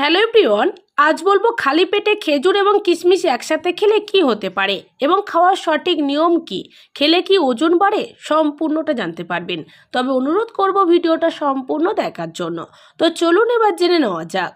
Hello প্রিয়ন আজ বলব খালি পেটে খেজুর এবং কিশমিশ একসাথে খেলে কি হতে পারে এবং খাওয়ার সঠিক নিয়ম কি? খেলে কি ওজন বাড়ে? সম্পূর্ণটা জানতে পারবেন। তবে অনুরোধ করব ভিডিওটা সম্পূর্ণ দেখার জন্য। তো চলুন এবার জেনে নেওয়া যাক।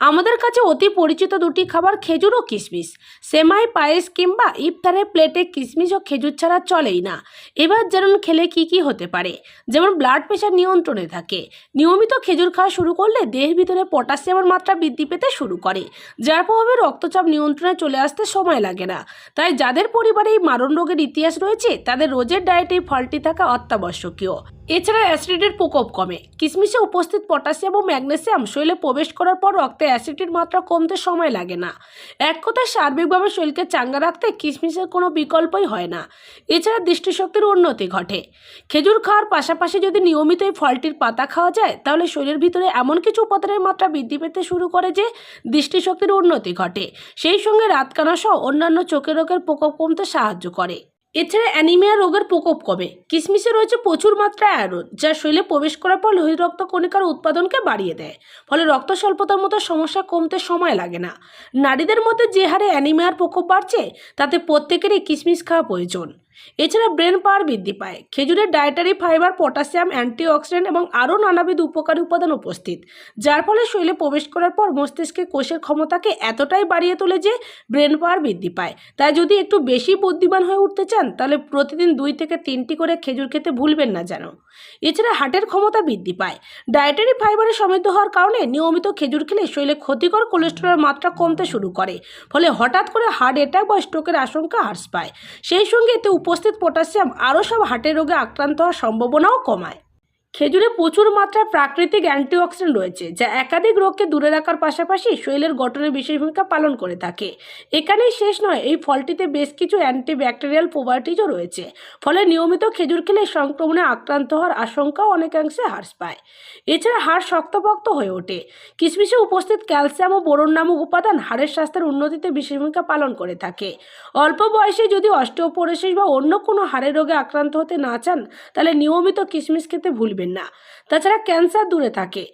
আমাদের কাছে অতি পরিচিত দুটি খাবার খেজুর ও কিশমিশ সেমাই, পায়েস কিংবা ইফতারের প্লেটে কিশমিশ ও খেজুর ছাড়া চলেই না। এবার যেমন খেলে কি কি হতে পারে। যেমন ব্লাড প্রেশার নিয়ন্ত্রণে থাকে। নিয়মিত খেজুর খাওয়া শুরু করলে দেহের ভিতরে পটাশিয়ামের মাত্রা বৃদ্ধি পেতে শুরু করে। যার প্রভাবে রক্তচাপ নিয়ন্ত্রণে চলে আসতে সময় লাগে না। তাই যাদের পরিবারে এই মারণ রোগের ইতিহাস রয়েছে, তাদের রোজের ডায়েটে ফলটি থাকা অত্যাবশ্যকীয়। এছাড়া অ্যাসিডের প্রকোপ কমে। কিশমিশে উপস্থিত পটাশিয়াম ও ম্যাগনেসিয়াম শরীরে প্রবেশ করার পর রক্তে অ্যাসিডের মাত্রা কমতে সময় লাগে না। এক কথায় সার্বিকভাবে শরীরকে চাঙ্গা রাখতে কিশমিশের কোনো বিকল্পই হয় না। এছাড়া দৃষ্টিশক্তির উন্নতি ঘটে। খেজুর খাওয়ার পাশাপাশি যদি নিয়মিত এই ফলটির পাতা খাওয়া যায়, তাহলে শরীরের ভিতরে এমন কিছু উপাদানের মাত্রা বৃদ্ধি পেতে শুরু করে যে দৃষ্টিশক্তির উন্নতি ঘটে। সেই সঙ্গে রাতকানা সহ অন্যান্য চোখের রোগের প্রকোপ কমতে সাহায্য করে। এছাড়া অ্যানিমিয়া রোগের প্রকোপ কবে কিশমিশে রয়েছে প্রচুর মাত্রায় আয়রন, যা শরীরে প্রবেশ করার পর লোহিত রক্ত কণিকার উৎপাদনকে বাড়িয়ে দেয়। ফলে রক্ত স্বল্পতার মতো সমস্যা কমতে সময় লাগে না। নারীদের মধ্যে যে হারে অ্যানিমিয়ার প্রকোপ বাড়ছে, তাতে প্রত্যেকেরই কিশমিশ খাওয়া প্রয়োজন। এছাড়া ব্রেন পাওয়ার বৃদ্ধি পায়। খেজুরের ডায়েটারি ফাইবার পটাশিয়াম অ্যান্টিঅক্সিডেন্ট এবং আরও নানাবিধ উপকারী উপাদান উপস্থিত, যার ফলে শরীরে প্রবেশ করার পর মস্তিষ্কে কোষের ক্ষমতাকে এতটাই বাড়িয়ে তোলে যে ব্রেন পাওয়ার বৃদ্ধি পায়। তাই যদি একটু বেশি বুদ্ধিমান হয়ে উঠতে চান, তাহলে প্রতিদিন দুই থেকে তিনটি করে খেজুর খেতে ভুলবেন না যেন। এছাড়া হার্টের ক্ষমতা বৃদ্ধি পায়। ডায়েটারি ফাইবারে সমৃদ্ধ হওয়ার কারণে নিয়মিত খেজুর খেলে শরীরে ক্ষতিকর কোলেস্টেরলের মাত্রা কমতে শুরু করে, ফলে হঠাৎ করে হার্ট অ্যাটাক বা স্ট্রোকের আশঙ্কা হ্রাস পায়। সেই সঙ্গে এতে উপস্থিত পটাশিয়াম আরও সব হার্টের রোগে আক্রান্ত হওয়ার সম্ভাবনাও কমায়। খেজুরে প্রচুর মাত্রায় প্রাকৃতিক অ্যান্টিঅক্সিডেন্ট রয়েছে, যা একাধিক রোগকে দূরে রাখার পাশাপাশি শরীরের গঠনে বিশেষ ভূমিকা পালন করে থাকে। এখানেই শেষ নয়, এই ফলটিতে বেশ কিছু অ্যান্টিব্যাকটেরিয়াল প্রোবায়োটিকও রয়েছে, ফলে নিয়মিত খেজুর খেলে সংক্রমণে আক্রান্ত হওয়ার আশঙ্কাও অনেকাংশে হ্রাস পায়। এছাড়া হাড় শক্তপোক্ত হয়ে ওঠে। কিশমিশে উপস্থিত ক্যালসিয়াম ও বোরন নামক উপাদান হাড়ের স্বাস্থ্যের উন্নতিতে বিশেষ ভূমিকা পালন করে থাকে। অল্প বয়সে যদি অস্টিওপোরোসিস বা অন্য কোনো হাড়ের রোগে আক্রান্ত হতে না চান, তাহলে নিয়মিত কিশমিশ খেতে ভুলবেন না। তাছাড়া ক্যান্সার দূরে থাকে।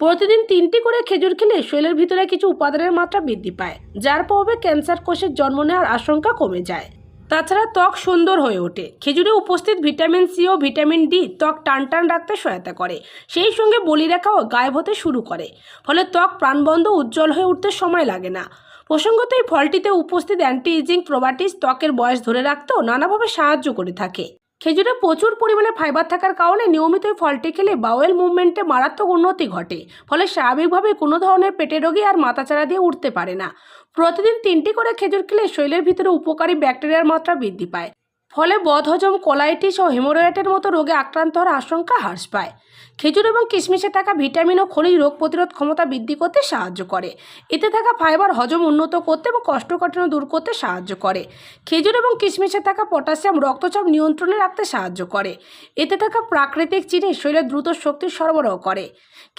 প্রতিদিন তিনটি করে খেজুর খেলে শরীরের ভিতরে কিছু উপাদানের মাত্রা বৃদ্ধি পায়, যার প্রভাবে ক্যান্সার কোষের জন্ম নেওয়ার আশঙ্কা কমে যায়। তাছাড়া ত্বক সুন্দর হয়ে ওঠে। খেজুরে উপস্থিত ভিটামিন সি ও ভিটামিন ডি ত্বক টান টান রাখতে সহায়তা করে। সেই সঙ্গে বলিরেখাও গায়েব হতে শুরু করে। ফলে ত্বক প্রাণবন্ধ উজ্জ্বল হয়ে উঠতে সময় লাগে না। প্রসঙ্গত, এই ফলটিতে উপস্থিত অ্যান্টি ইজিং প্রোবাটিস ত্বকের বয়স ধরে রাখতেও নানাভাবে সাহায্য করে থাকে। খেজুরে প্রচুর পরিমাণে ফাইবার থাকার কারণে নিয়মিত এই ফলটি খেলে বাওয়েল মুভমেন্টে মারাত্মক উন্নতি ঘটে। ফলে স্বাভাবিকভাবে কোনো ধরনের পেটে রোগী আর মাথাচাড়া দিয়ে উঠতে পারে না। প্রতিদিন তিনটি করে খেজুর খেলে শরীরের ভিতরে উপকারী ব্যাকটেরিয়ার মাত্রা বৃদ্ধি পায়। ফলে বদহজম কোলাইটিস ও হেমোরয়েটের মতো রোগে আক্রান্ত হওয়ার আশঙ্কা হ্রাস পায়। খেজুর এবং কিশমিশে থাকা ভিটামিন ও খনিজ রোগ প্রতিরোধ ক্ষমতা বৃদ্ধি করতে সাহায্য করে। এতে থাকা ফাইবার হজম উন্নত করতে এবং কষ্টকাঠিন্য দূর করতে সাহায্য করে। খেজুর এবং কিশমিশে থাকা পটাশিয়াম রক্তচাপ নিয়ন্ত্রণে রাখতে সাহায্য করে। এতে থাকা প্রাকৃতিক চিনি শরীরে দ্রুত শক্তি সরবরাহ করে।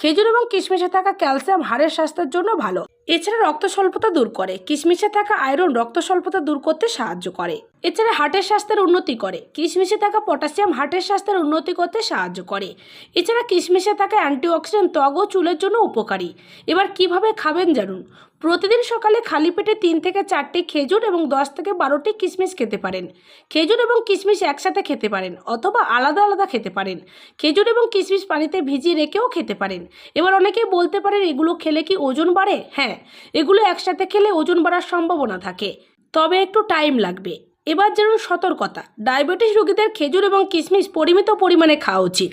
খেজুর এবং কিশমিশে থাকা ক্যালসিয়াম হাড়ের স্বাস্থ্যের জন্য ভালো। এছাড়া রক্ত স্বল্পতা দূর করে। কিশমিশে থাকা আয়রন রক্ত স্বল্পতা দূর করতে সাহায্য করে। এছাড়া হার্টের স্বাস্থ্যের উন্নতি করে। কিশমিশে থাকা পটাশিয়াম হার্টের স্বাস্থ্যের উন্নতি করতে সাহায্য করে। এছাড়া কিশমিশে থাকা অ্যান্টিঅক্সিডেন্ট ত্বক ও চুলের জন্য উপকারী। এবার কীভাবে খাবেন জানুন। প্রতিদিন সকালে খালি পেটে তিন থেকে চারটি খেজুর এবং দশ থেকে বারোটি কিশমিশ খেতে পারেন। খেজুর এবং কিশমিশ একসাথে খেতে পারেন অথবা আলাদা আলাদা খেতে পারেন। খেজুর এবং কিশমিশ পানিতে ভিজিয়ে রেখেও খেতে পারেন। এবার অনেকেই বলতে পারেন, এগুলো খেলে কি ওজন বাড়ে? হ্যাঁ এগুলো একসাথে খেলে ওজন বাড়ার সম্ভাবনা থাকে। তবে একটু টাইম লাগবে। এবার যেমন সতর্কতা। ডায়াবেটিস রোগীদের খেজুর এবং কিশমিশ পরিমিত পরিমাণে খাওয়া উচিত।